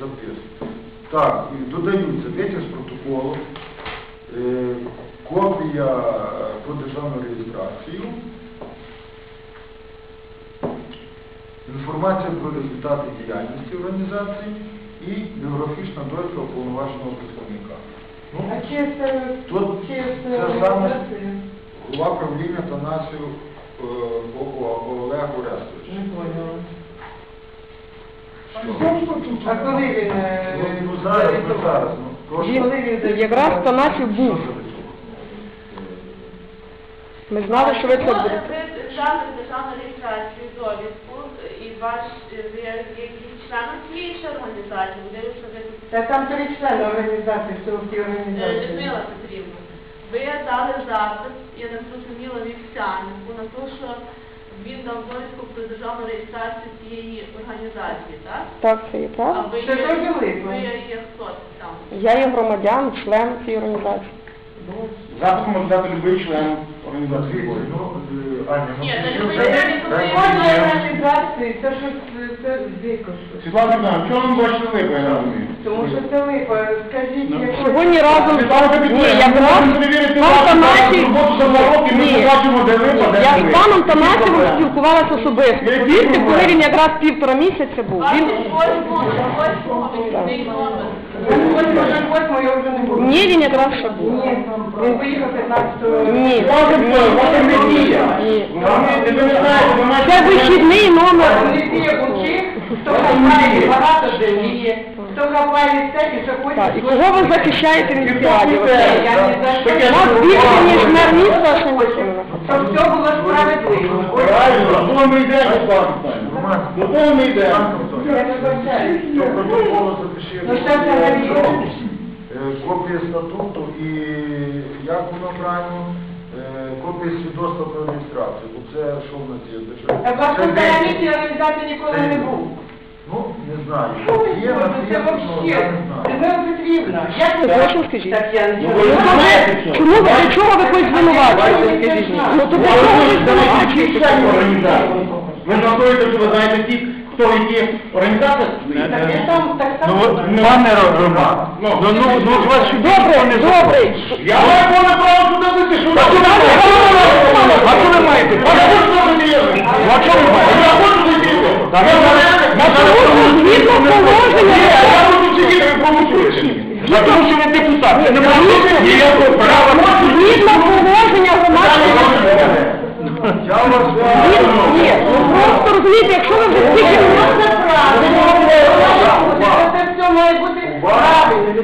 записку. Так, і додаються витяг з протоколу, е, копія е, про державну реєстрацію, інформація про результати діяльності організації і біографічна довідка уповноваженого представника. Ну, А чи це, Тут чи це це саме- голова правління Танасів е, О- Олег Орестович. Не поняла. А коли він... е, Ну, ну, зараз, ну, зараз, ну, прошу. Він Якраз зареєстрував? Танасів був. Ми знали, що ви це будете. Ви державну державну реєстрацію довідку і ваш е, ви цієї ж організації, буде що ви Та там три члени організації, що в тій Е, організації. Людмила Петрівна. Ви дали запит, я так зрозуміла, вівсянику на те, що він дав довідку про державну реєстрацію цієї організації, так? Так, це є А правда. ви Це є, ви є хто там? Я є громадян, член цієї організації. Запит може дати будь-який член організації. Дивіться, ну, е, Аня, ну, Ні, ти вже- дай коли- мені- це щось, це дико щось. Світлана чого ви бачите липу, я не розумію? Тому що це липа, скажіть. Сьогодні разом Світлана Ні, ми якраз можемо перевірити вашу Танасів... роботу за Я з паном Танасівим спілкувалася особисто. Повірте, коли він якраз півтора місяця був. Він... 28-го, 28-го, вихідний номер. Восьмо, вже восьмо, я вже не буду. Ні, він якраз ще був. Ні, він поїхав 15-го. Ні. Ні. Це вихідний номер. Хто хапає багато землі, хто хапає все, і що хоче... Так, і кого ви захищаєте від? Я не за що. Таке У нас більше, ніж мер міста, що нічого. Щоб все було справедливо. Правильно, до того ми йдемо, Світлана Михайлівна. До того ми йдемо. Я вибачаюсь. Запиши Ну, що це за е, копія статуту і як воно правильно, е, копія свідоцтва про реєстрацію. Бо це що в нас є? Так вас організації ніколи не був. Ну, не знаю. Ой, Є на Боже, це світі, ну, я вообще. не знаю. Людмила Петрівна, як Це ви злочин, скажіть. Так я Ну, нічого ви не ж знаю. знаєте, що? Чому ви для чого ви когось звинувачуєте? Скажіть мені. Ну то для чого ви звинувачуєте? Ви знаєте, що ви знаєте ті, хто в яких організаціях стоїть? Так я там так само. пане Роман, ну, ну, ну, ну, з вас Добре, добре. Я маю повне право сюди вийти, що ви А що ви маєте? А що ви є? А що ви маєте? Я хочу сидіти. На тому згідно положення. Я Я тому що ви депутат. Ви не маєте ніякого права. Згідно положення громадського... Я вас Ні, ну просто розумієте, якщо ви вже стільки... Це все має бути правильно.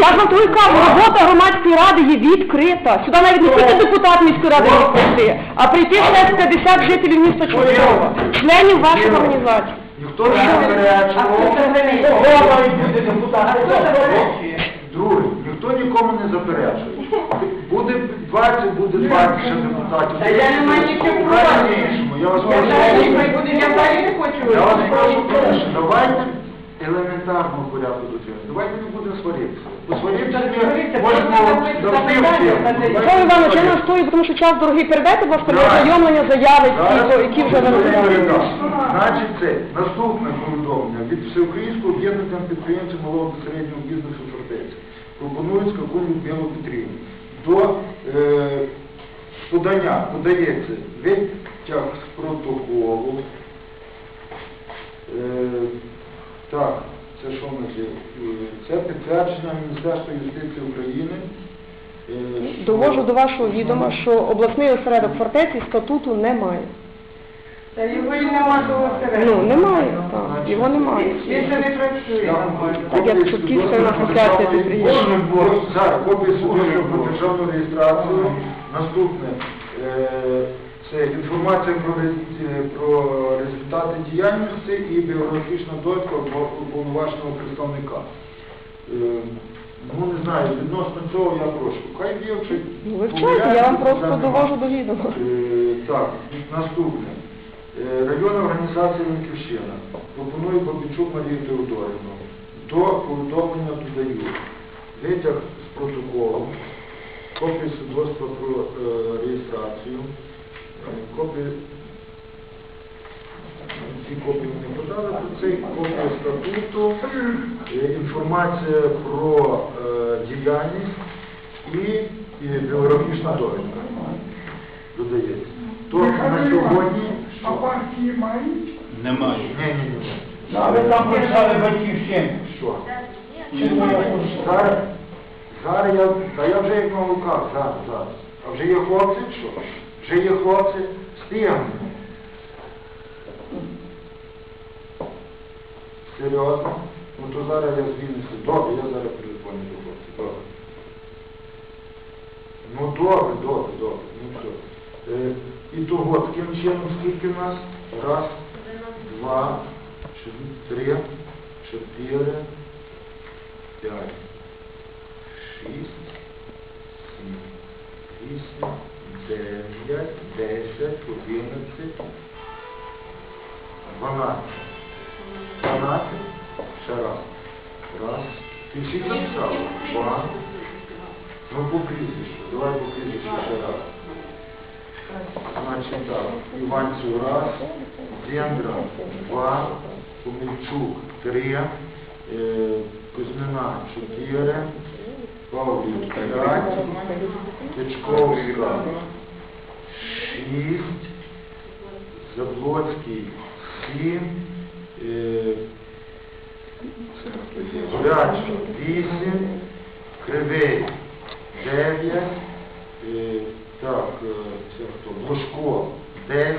Я ж вам тобі кажу, робота громадської ради є відкрита. Сюди навіть не тільки депутат міської ради міг прийти, а прийти ще 50 жителів міста Чорнова, членів вашої організації. Ніхто не заперечував. хто це взагалі? Кого мають бути депутати? А хто заперечує? Друге, ніхто нікому не заперечує. Буде 20, буде 20 ще депутатів. Та я не маю нічого проти. Я вас прошу. я вас прошу, давайте елементарного порядку дотримати. Давайте не будемо сваритися. Сваритися, ми можемо Іванович, я настою, тому що час дорогий передайте, будь ласка, для ознайомлення заяви, які вже ви. Значить, це наступне повідомлення від Всеукраїнського об'єднання підприємців малого та середнього бізнесу «Фортеця». Пропонують Скакун Людмилу Петрівну. До е, подання подається витяг з протоколу. Е, так, це що в нас є? Е, Це підтвердження Міністерства юстиції України. Е, Довожу до вашого відома, що обласний осередок фортеці статуту немає. Та його і нема того Ну, немає, так, його немає. Він ще не працює. Так, як Чутківська асоціація підприємців. Кожен борг, зараз копія свідоцтва про державну реєстрацію. Наступне, е, це інформація про, про результати діяльності і біографічна довідка уповноваженого представника. Е, Ну, не знаю, відносно цього я прошу. Хай дівчик. Ну, Вивчайте, я вам просто довожу до відома. Е, Так, наступне. Е, Районна організація Лінківщина пропонує Бабічук Марію Теодорівну. До повідомлення додаю витяг з протоколу, копію свідоцтва про е, реєстрацію, копію ці копії не подали, то це копія статуту, е, інформація про е, діяльність і, і біографічна довідка. Додається. Тобто на сьогодні... А партії мають? Немає. Ні, ні, ні. Але там писали батьківщину. Що? Чи твоя Зараз, зараз я, та я вже як на руках, зараз, зараз. А вже є хлопці, що? Вже є хлопці, стигнуть. Серйозно? Ну то зараз я звільнюся. Добре, я зараз телефоні до хлопців. Добре. Ну добре, добре, добре. Ну все. Е, і того, таким чином, скільки нас? Раз, два, три, чотири, п'ять, шість, сім, вісім, дев'ять, десять, одинадцять, дванадцять. Дванадцять. Ще раз. Раз. Ти всіх записав? Два. Ну, по прізвищу. Давай по прізвищу ще раз. Значить так, Іванцю раз, Дендра два, Помільчук три, е, Кузьмина чотири, Павлів п'ять, Тичковська шість, Заблоцький. Сім, е, Гуляча вісім, Кривий. Дев'ять, е, так, е, це хто? Блошко 10,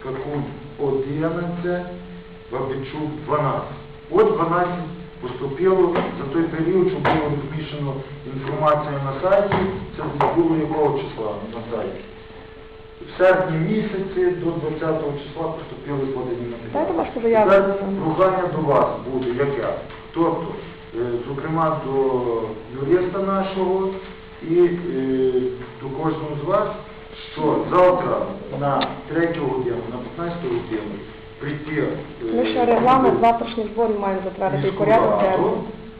Скакун 11, Бабичук 12. От 12 поступило за той період, що було розміщено інформація на сайті, це було якого числа на сайті. В серпні місяці до 20 числа поступили подані матеріали. Тепер прохання до вас буде яке? Тобто, е, зокрема до юриста нашого і е, до кожного з вас, що завтра на 3 годину, на 15 годину прийти Ми ще регламент завтрашніх зборів маємо затвердити і порядок денний.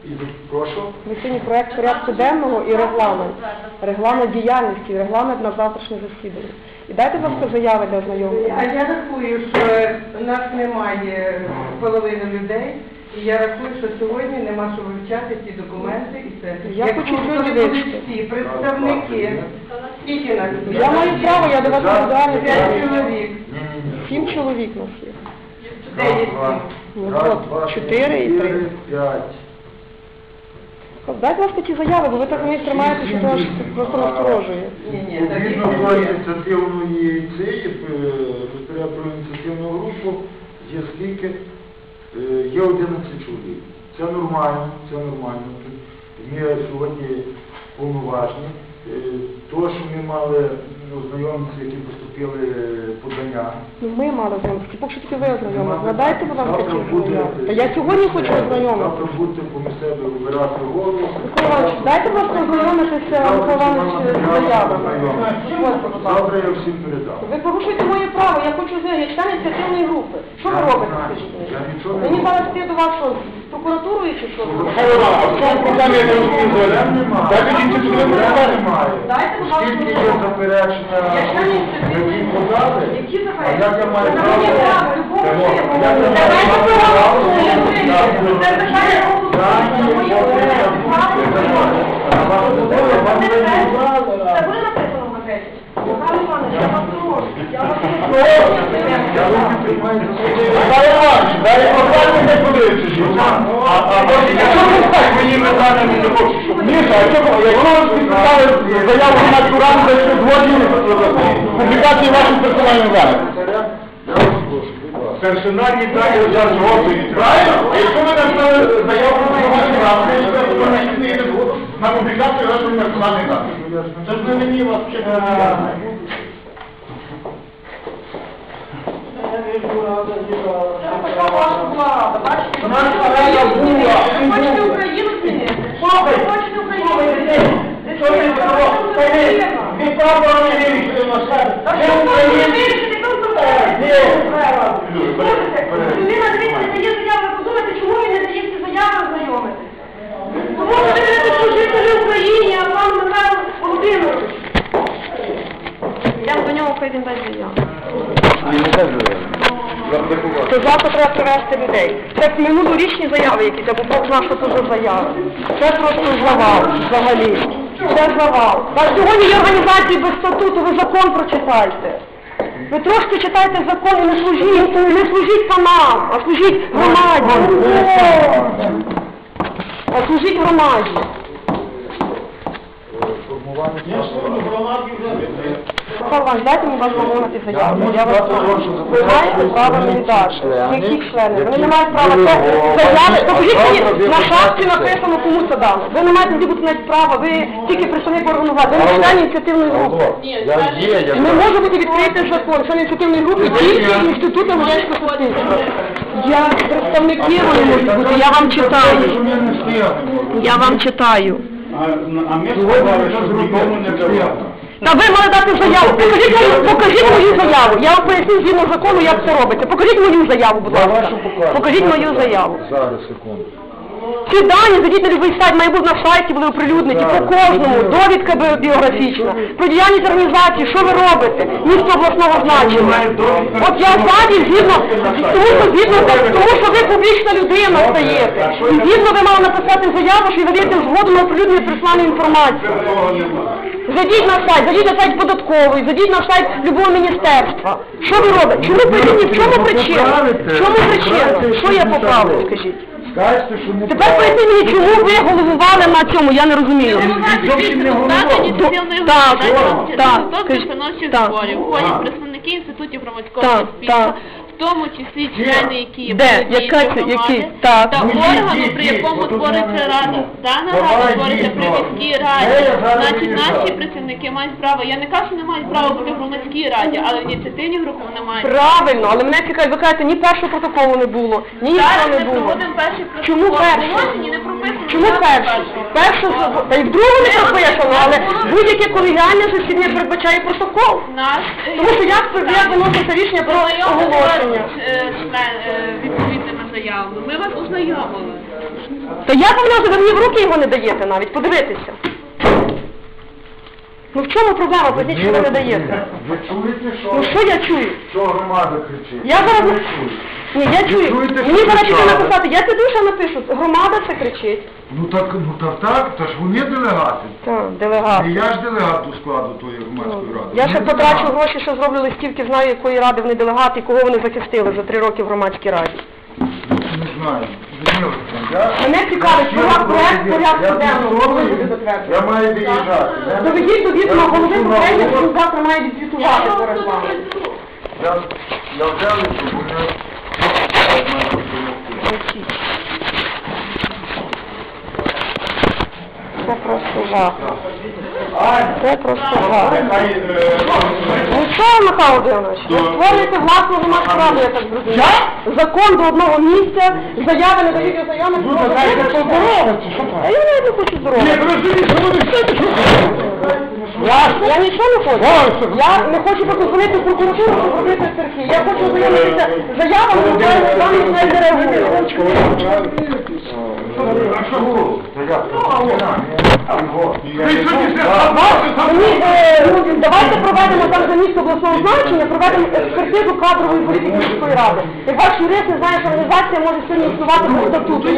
І прошу. Ми сьогодні проект порядку денного і регламент. Регламент діяльності, регламент на завтрашнє засідання. І дайте, будь ласка, заяви для А я рахую, що нас немає половини людей, і я рахую, що сьогодні нема що вивчати ці документи і це. Я Якщо хочу сьогодні вивчити. всі представники, скільки нас? Я маю право, я до вас індивідуально П'ять чоловік. Сім чоловік нас є. Раз, сім? Ну, от, два, чотири і три. чотири, п'ять. Дайте, ласка, ті заяви, бо ви так мені тримаєте, що це аж просто насторожує. Ні, ні, так Відповідно до ініціативної цієї е, про ініціативну групу є скільки? Е, Є 11 чоловік. Це нормально, це нормально. Тут Ми сьогодні повноважні. Е, То, що ми мали ознайомитися, які поступили е, подання. Ну, ми мали ознайомитися, поки що тільки ви ознайомилися. Надайте, будь ласка, Завтра буде, е, Та я сьогодні хочу Завтра ознайомитися. будете поміж себе вибирати голову. Микола Іванович, дайте, будь ласка, ознайомитися, Микола з заявами. Будь будь ласка. Завтра я всім передам. Ви порушуєте моє право, я хочу знати, я член ініціативної групи. Що ви робите, скажіть мені? я нічого не Мені роблю. зараз йти до вас що, з прокуратурою чи що? А в чому проблема, я не розумію, кінці туди немає. Дайте, будь ласка, Скільки є заперечення, які подали, Які а заперечення? як я маю Це право? моє право, любого Це типу. як я маю Давайте право? проголосуємо. Я буду- Це питання голосування. Дані, Моє от я право. буду передавати. А вам не було, вам не було. Це буде написано в газеті? Михайло Іванович, я вас прошу. Я вас Я прошу. руки тримаю за собою. Михайло Іванович, дай прохання не подивитися. що це. А а може, якщо ви так мені питання не захочеш? Міша, що, якщо ви підписали заяву на Куран, де що згодні публікації ваших персональних даних? Персональні дані за згодні. Правильно? Якщо ви написали заяву на ради, ви не згоду на публікацію ваших персональних даних. Це ж не мені вас Наша хочете Україну змінити? Хочете. Україну змінити? Що ви від від прапора не вирішили на себе? Та Ми що ви Україні. вирішите? Ви Слухайте, людина дивіться, не дає заяви, ви подумайте, чому він не дає ці заяви ознайомити? Тому що ви не служителі Україні, а пан Михайло Володимирович. Заяву. Ні, не кажу. Хто завтра треба привезти людей. Це минулорічні заяви якісь, або Бог знає, що це за заяви. Це просто завал, взагалі. Це завал. Та сьогодні є організації без статуту, ви закон прочитайте. Ви трошки читайте закон не служіть, не служіть панам, а служіть громаді. А служіть громаді. Формування Вже Михайло Іванович, дайте мені вас замовити заяву. Я вас прошу. Ви маєте право не ви віддати. Які члени? Вони не мають права. Це головами, заяви. Покажіть мені, на шапці написано, кому це дали. Ви не маєте тоді бути навіть права. Ви тільки представник органу влади. Ви не член ініціативної групи. Я є, я Не може бути відкритий закон, член ініціативної групи тільки інституту громадянського суспільства. Я представники вони можуть бути, я вам читаю. Я вам читаю. А, а ми сказали, що нікому не. Та ви мали дати заяву. Покажіть мою, покажіть мою заяву. Я вам поясню згідно закону, як це робиться. Покажіть мою заяву, будь ласка. Покажіть мою заяву. Зараз, секунду. Ці дані зайдіть на любий сайт, має бути на сайті, були оприлюднені по кожному, довідка біографічна, про діяльність організації, що ви робите, місто обласного значення. От я ззаді згідно, тому що згідно, тому що ви публічна людина стаєте. І згідно ви мали написати заяву, що ви даєте згоду на оприлюднення персональної інформації. Зайдіть на сайт, зайдіть на сайт податковий, зайдіть на сайт любого міністерства. Що ви робите? Чому причина? В чому причина? В чому причина? Що я поправлю, скажіть? Скажете, що не Тепер поясніть мені, чому ви головували на цьому, я не розумію. Зовсім не голова. Так, так, так. зборів, входять представники інститутів громадського Так, суспільства, так. Тому числі члени, які є Де? Яка це? громади, Які? Так. та Ну, органу, при якому твориться рада. Дана рада твориться при міській раді. Значить, наші працівники мають право. Я не кажу, що не мають права бути в громадській раді, але в ініціативній групі вони мають. Правильно, але мене цікавить, ви кажете, ні першого протоколу не було, ні нічого Зараз не ми було. проводимо перший Чому протокол. перший? Не. Чому перший? Перший, та й в другому не прописано, але будь-яке колегіальне засідання передбачає протокол. Тому що як, як виноситься рішення про оголошення? Е, е, відповідними заявами. Ми вас ознайомили. Та я повинна, ви мені в руки його не даєте навіть, подивитися. Ну в чому проблема? Поясніть, що ви не даєте. Ви чуєте, що, Ну що я чую? що громада кричить? Я зараз... Ви чуєте? Ні, я чую. чуєте, що Мені зараз тільки кричали? написати, я піду ще напишу, громада це кричить. Ну так, ну так, так, та ж вони делегати. Так, делегат. І я ж делегат до складу тої громадської ради. Я ще потрачу делегати. гроші, що зроблю листівки, знаю, якої ради вони делегати і кого вони захистили за три роки в громадській раді. Не знаю. Мене цікавить, я порядок- проект порядку денного, коли буде затверджено? Я маю виїжджати. Я- Доведіть до відома голови хочу що завтра має відзвітувати перед вами. Я, я взяв і щоб вони... Це просто жах. Це просто жах. Нехай, е, Ну що, Михайло Володимирович, ви створюєте власну громадську раду, я так зрозумів. Закон до одного місця, заяви не дають. Ну, так, дайте поздороватися, що так? А я навіть не хочу Ні, ви розумієте, що вони все що Я, я нічого не хочу. Я не хочу просто дзвонити в прокуратуру, щоб робити церкві. Я хочу ознайомитися заявами, але там не реагує. Е, ну, давайте проведемо там за місто обласного значення, проведемо експертизу кадрової політики міської ради. Як ваш юрист не знає, що організація може сьогодні існувати по статуту.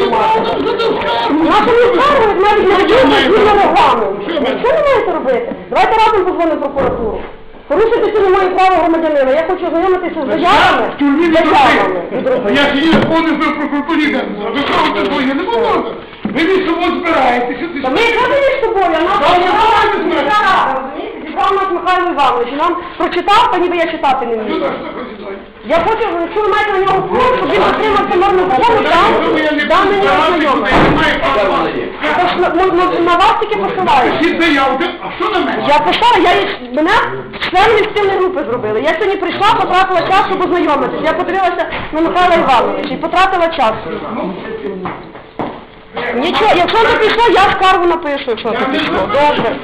Наша міська навіть не діє згідно регламенту. Що ви маєте робити? Давайте разом позвонимо прокуратуру. Порушити це не моє право громадянина. Я хочу ознайомитися з заявами. в тюрмі не заявами. Я ж її повністю в прокуратурі ви. Ви правите своє, не можна. Ви між собою збираєтеся. ти Та ми якраз між собою, а нас Та, ну, давайте розумієте? Зібрав нас Михайло Іванович, і нам прочитав, та ніби я читати не вмію. Я хочу, якщо ви маєте на нього вплив, щоб він отримав саморну допомогу, там, там мені ознайомити. Та на- на- на- На вас тільки посилаю. Пишіть заявки, а що на мене? Я писала, я їх, мене члени місцевої групи зробили. Я сьогодні прийшла, потратила час, щоб ознайомитися. Я подивилася на Михайла Івановича і потратила час. Нічого, якщо не пішло, я скаргу напишу, якщо не пішло. Добре.